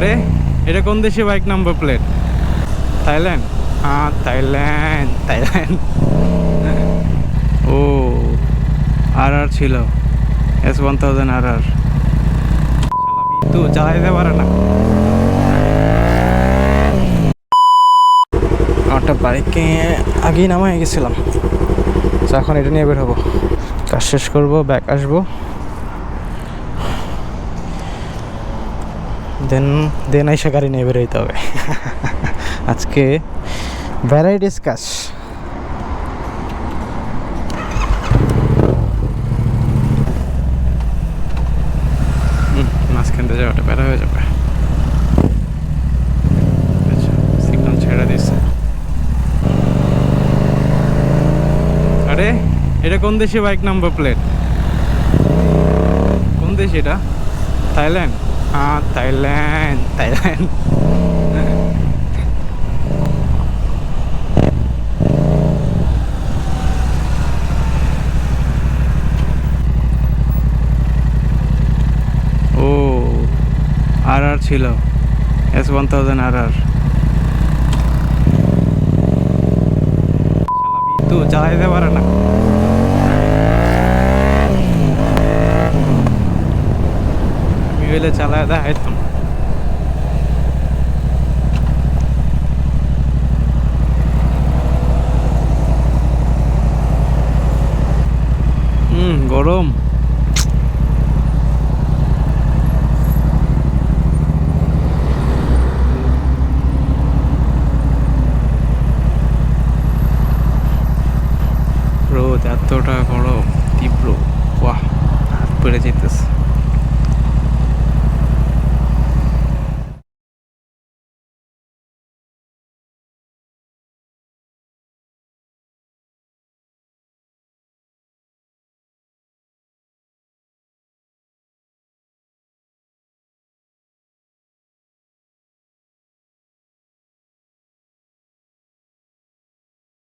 আরে এটা কোন দেশে বাইক নাম্বার প্লেট থাইল্যান্ড হ্যাঁ থাইল্যান্ড থাইল্যান্ড ও আর আর ছিল। S one thousand R R তো চালাইতে পারে না। আমারটা বাইকে আগেই নামাই গেছিলাম। তো এখন এটা নিয়ে বের হব। কাজ শেষ করব ব্যাক আসব। দেন দেন আইসা গাড়ি নিয়ে বেরোইতে হবে। আজকে ভ্যারাইটিস কাজ। দিয়ে যাওয়াটা বেড়া হয়ে যাবে। আচ্ছা আরে, এটা কোন দেশে বাইক নাম্বার প্লেট কোন দেশ এটা? থাইল্যান্ড হ্যাঁ থাইল্যান্ড থাইল্যান্ড ও আর আর ছিল। S one thousand R R তো চালাইতে পারে না। வீலை சலாத ஆயிடுத்தோம் হুম গরম। রোদ এতটা গরম তীব্র। বাহ হাত পেড়ে যেতেছে